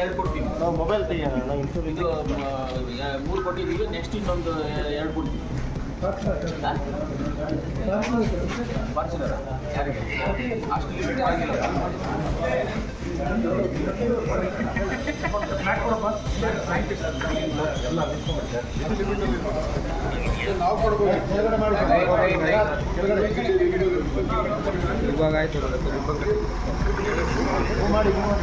ಎರಡು ಕೊಡ್ತೀನಿ ನಾವು ಮೊಬೈಲ್ ತೆಗಿಯೋಣ ಮೂರು ಕೊಟ್ಟಿದ್ದೀವಿ ನೆಕ್ಸ್ಟ್ ಇನ್ನೊಂದು ಎರಡು ಕೊಡ್ತೀವಿ. ಫಾರ್ಚುನರ ಯಾರಿಗೆ? ಅಷ್ಟು ಲಿಮಿಟ್ ಆಗಿಲ್ಲ. ಕೆಳಗಡೆ ಮಾಡಿ ಕೊಡ್ಬೋದು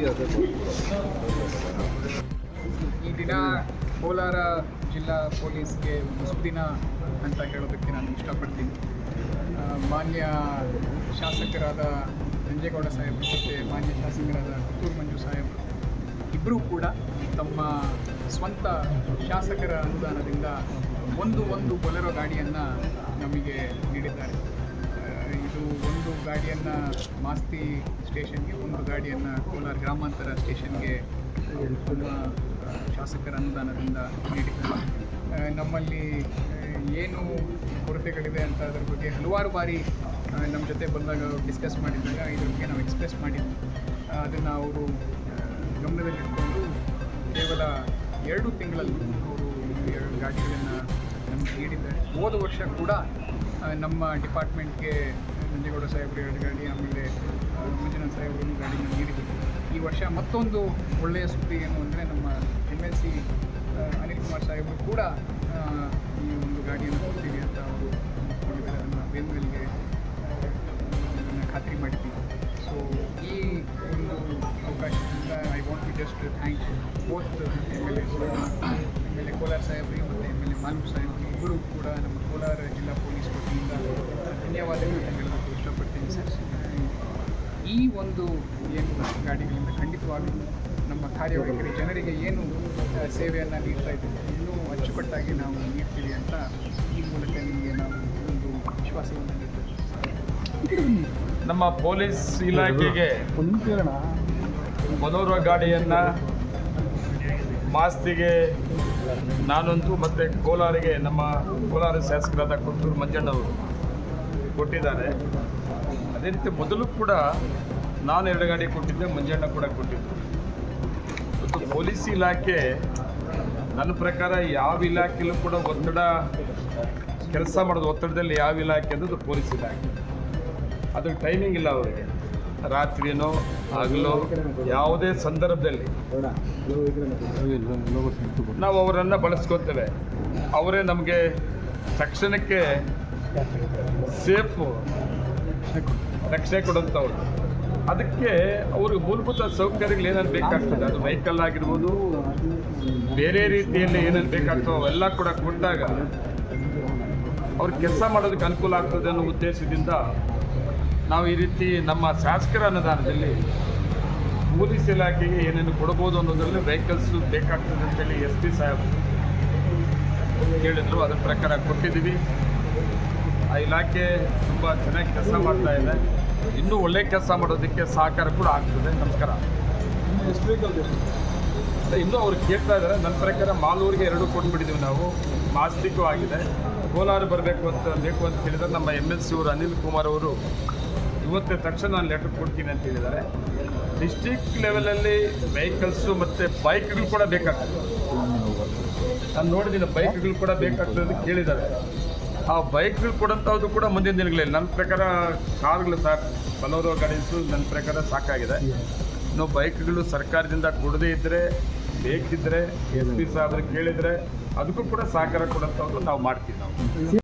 ಇವಾಗ ಈ ದಿನ ಕೋಲಾರ ಜಿಲ್ಲಾ ಪೊಲೀಸ್ಗೆ ಒಂದು ಸುದಿನ ಅಂತ ಹೇಳೋದಕ್ಕೆ ನಾನು ಇಷ್ಟಪಡ್ತೀನಿ. ಮಾನ್ಯ ಶಾಸಕರಾದ ನಂಜೇಗೌಡ ಸಾಹೇಬ್ ಮತ್ತು ಮಾನ್ಯ ಶಾಸಕರಾದ ಪುತ್ತೂರು ಮಂಜು ಸಾಹೇಬ್ ಇಬ್ಬರೂ ಕೂಡ ತಮ್ಮ ಸ್ವಂತ ಶಾಸಕರ ಅನುದಾನದಿಂದ ಒಂದು ಒಂದು ಬೊಲೆರೋ ಗಾಡಿಯನ್ನು ನಮಗೆ ನೀಡಿದ್ದಾರೆ. ಇದು ಒಂದು ಗಾಡಿಯನ್ನು ಮಾಸ್ತಿ ಸ್ಟೇಷನ್ಗೆ, ಒಂದು ಗಾಡಿಯನ್ನು ಕೋಲಾರ ಗ್ರಾಮಾಂತರ ಸ್ಟೇಷನ್ಗೆ ಶಾಸಕರ ಅನುದಾನದಿಂದ ನೀಡಿದ್ದಾರೆ ನಮ್ಮಲ್ಲಿ ಏನು ಕೊರತೆಗಳಿದೆ ಅಂತ ಅದ್ರ ಬಗ್ಗೆ ಹಲವಾರು ಬಾರಿ ನಮ್ಮ ಜೊತೆ ಬಂದಾಗ ಡಿಸ್ಕಸ್ ಮಾಡಿದಾಗ ಇದ್ರ ಬಗ್ಗೆ ನಾವು ಎಕ್ಸ್ಪ್ರೆಸ್ ಮಾಡಿದ್ವಿ. ಅದನ್ನು ಅವರು ಗಮನದಲ್ಲಿಟ್ಕೊಂಡು ಕೇವಲ ಎರಡು ತಿಂಗಳಲ್ಲಿ ಅವರು ಎರಡು ಗಾಡಿಗಳನ್ನು ನಮಗೆ ನೀಡಿದ್ದಾರೆ. ಹೋದ ವರ್ಷ ಕೂಡ ನಮ್ಮ ಡಿಪಾರ್ಟ್ಮೆಂಟ್ಗೆ ನಂಜೇಗೌಡ ಸಾಹೇಬರು ಎರಡು ಗಾಡಿ ಆಮೇಲೆ ಮಂಜುನಾಥ್ ಸಾಹೇಬರು ಗಾಡಿನ ನೀಡಿದರು. ಈ ವರ್ಷ ಮತ್ತೊಂದು ಒಳ್ಳೆಯ ಸುದ್ದಿ ಏನು ಅಂದರೆ ನಮ್ಮ M L C Anil Kumar ಸಾಹೇಬರು ಕೂಡ ಈ ಒಂದು ಗಾಡಿಯನ್ನು ಕೊಡ್ತೀವಿ ಅಂತ ಅವರು ಕೊಟ್ಟಿದ್ದಾರೆ ಅದನ್ನು ಬೆಂಗಳಿಗೆ ಅದನ್ನು ಖಾತ್ರಿ ಮಾಡಿದ್ದೀವಿ. ಸೊ ಈ ಒಂದು ಅವಕಾಶದಿಂದ I want to just thank both M L A M L A Kolar ಸಾಹೇಬರಿಗೆ ಮತ್ತು ಎಂ ಎಲ್ ಎ ಮಾಲೂಕ್ ಸಾಹೇಬರಿಗೆ ಇಬ್ಬರು ಕೂಡ ನಮ್ಮ ಕೋಲಾರ ಜಿಲ್ಲಾ ಪೊಲೀಸ್ ವತಿಯಿಂದ ಸರ್ ಈ ಒಂದು ಏನು ಗಾಡಿಗಳಿಂದ ಖಂಡಿತವಾಗಿಯೂ ನಮ್ಮ ಕಾರ್ಯವೈಖರಿ ಜನರಿಗೆ ಏನು ಸೇವೆಯನ್ನು ನೀಡ್ತಾ ಇದ್ದೀವಿ ಇನ್ನೂ ಅಚ್ಚುಕಟ್ಟಾಗಿ ನಾವು ನೀಡ್ತೀವಿ ಅಂತ ಈ ಮೂಲಕ ನಿಮಗೆ ನಾವು ಒಂದು ವಿಶ್ವಾಸವನ್ನು ನೀಡ್ತೇವೆ. ನಮ್ಮ ಪೊಲೀಸ್ ಇಲಾಖೆಗೆ ಮನೋರ ಗಾಡಿಯನ್ನು ಮಾಸ್ತಿಗೆ ನಾನಂತೂ ಮತ್ತು ಕೋಲಾರಿಗೆ ನಮ್ಮ ಕೋಲಾರ ಶಾಸಕರಾದ ಕೊಟ್ಟೂರು ಮಂಜಣ್ಣವರು ಕೊಟ್ಟಿದ್ದಾರೆ. ಅದೇ ರೀತಿ ಮೊದಲು ಕೂಡ ನಾನು ಎರಡು ಗಾಡಿ ಕೊಟ್ಟಿದ್ದೆ ಮಂಜಣ್ಣ ಕೂಡ ಕೊಟ್ಟಿದ್ದೆ. ಮತ್ತು ಪೊಲೀಸ್ ಇಲಾಖೆ ನನ್ನ ಪ್ರಕಾರ ಯಾವ ಇಲಾಖೆಯಲ್ಲೂ ಕೂಡ ಒತ್ತಡ, ಕೆಲಸ ಮಾಡೋದು ಒತ್ತಡದಲ್ಲಿ ಯಾವ ಇಲಾಖೆ ಅನ್ನೋದು ಪೊಲೀಸ್ ಇಲಾಖೆ. ಅದಕ್ಕೆ ಟೈಮಿಂಗ್ ಇಲ್ಲ ಅವರಿಗೆ. ರಾತ್ರಿನೋ, ಹಗಲೋ, ಯಾವುದೇ ಸಂದರ್ಭದಲ್ಲಿ ನಾವು ಅವರನ್ನು ಬಳಸ್ಕೊತೇವೆ. ಅವರೇ ನಮಗೆ ತಕ್ಷಣಕ್ಕೆ ಸೇಫು. ರಕ್ಷಣೆ ಕೊಡುವಂಥವ್ರು ಅದಕ್ಕೆ ಅವ್ರಿಗೆ ಮೂಲಭೂತ ಸೌಕರ್ಯಗಳು ಏನೇನು ಬೇಕಾಗ್ತದೆ? ಅದು ವೆಹಿಕಲ್ ಆಗಿರ್ಬೋದು, ಬೇರೆ ರೀತಿಯಲ್ಲಿ ಏನೇನು ಬೇಕಾಗ್ತದೆ, ಅವೆಲ್ಲ ಕೂಡ ಕೊಟ್ಟಾಗ ಅವ್ರು ಕೆಲಸ ಮಾಡೋದಕ್ಕೆ ಅನುಕೂಲ ಆಗ್ತದೆ ಅನ್ನೋ ಉದ್ದೇಶದಿಂದ ನಾವು ಈ ರೀತಿ ನಮ್ಮ ಶಾಸಕರ ಅನುದಾನದಲ್ಲಿ ಪೊಲೀಸ್ ಇಲಾಖೆಗೆ ಏನೇನು ಕೊಡ್ಬೋದು ಅನ್ನೋದರಲ್ಲಿ ವೆಹಿಕಲ್ಸು ಬೇಕಾಗ್ತದೆ ಅಂತೇಳಿ ಎಸ್ ಪಿ ಸಾಹೇಬ್ ಹೇಳಿದ್ರು. ಅದರ ಪ್ರಕಾರ ಕೊಟ್ಟಿದ್ದೀವಿ. ಆ ಇಲಾಖೆ ತುಂಬ ಚೆನ್ನಾಗಿ ಕೆಲಸ ಮಾಡ್ತಾ ಇದೆ. ಇನ್ನೂ ಒಳ್ಳೆ ಕೆಲಸ ಮಾಡೋದಕ್ಕೆ ಸಹಕಾರ ಕೂಡ ಆಗ್ತದೆ. ನಮಸ್ಕಾರ. ಇನ್ನೂ ಅವ್ರು ಕೇಳ್ತಾ ಇದ್ದಾರೆ ನನ್ನ ಪ್ರಕಾರ ಮಾಲೂರಿಗೆ ಎರಡು ಕೊಟ್ಬಿಟ್ಟಿದ್ದೀವಿ ನಾವು. ಮಾಸ್ತಿಗೂ ಆಗಿದೆ. ಕೋಲಾರ ಬರಬೇಕು ಅಂತ ಬೇಕು ಅಂತ ಹೇಳಿದ್ರೆ ನಮ್ಮ ಎಂ ಎಲ್ ಸಿ ಅವರು ಅನಿಲ್ ಕುಮಾರ್ ಅವರು ಇವತ್ತೇ ತಕ್ಷಣ ನಾನು ಲೆಟರ್ ಕೊಡ್ತೀನಿ ಅಂತ ಹೇಳಿದ್ದಾರೆ. ಡಿಸ್ಟಿಕ್ ಲೆವೆಲಲ್ಲಿ ವೆಹಿಕಲ್ಸು ಮತ್ತು ಬೈಕ್ಗಳು ಕೂಡ ಬೇಕಾಗ್ತದೆ. ನಾನು ನೋಡಿದ್ದೀನಿ ಬೈಕ್ಗಳು ಕೂಡ ಬೇಕಾಗ್ತದೆ ಅಂತ ಕೇಳಿದ್ದಾರೆ. ಆ ಬೈಕ್ಗಳು ಕೊಡೋಂಥದ್ದು ಕೂಡ ಮುಂದಿನ ದಿನಗಳಲ್ಲಿ. ನನ್ನ ಪ್ರಕಾರ ಕಾರ್ಗಳು ಸರ್ ಬಲೋರೋ ಗಾಡೀಸು ನನ್ನ ಪ್ರಕಾರ ಸಾಕಾಗಿದೆ. ಇನ್ನು ಬೈಕ್ಗಳು ಸರ್ಕಾರದಿಂದ ಕೊಡದೇ ಇದ್ದರೆ ಬೇಕಿದ್ದರೆ ಎಸ್ ಪಿ ಸಾಹೇಬ್ರು ಕೇಳಿದರೆ, ಅದಕ್ಕೂ ಕೂಡ ಸಹಕಾರ ಕೊಡೋಂಥದ್ದು ನಾವು ಮಾಡ್ತೀವಿ ನಾವು.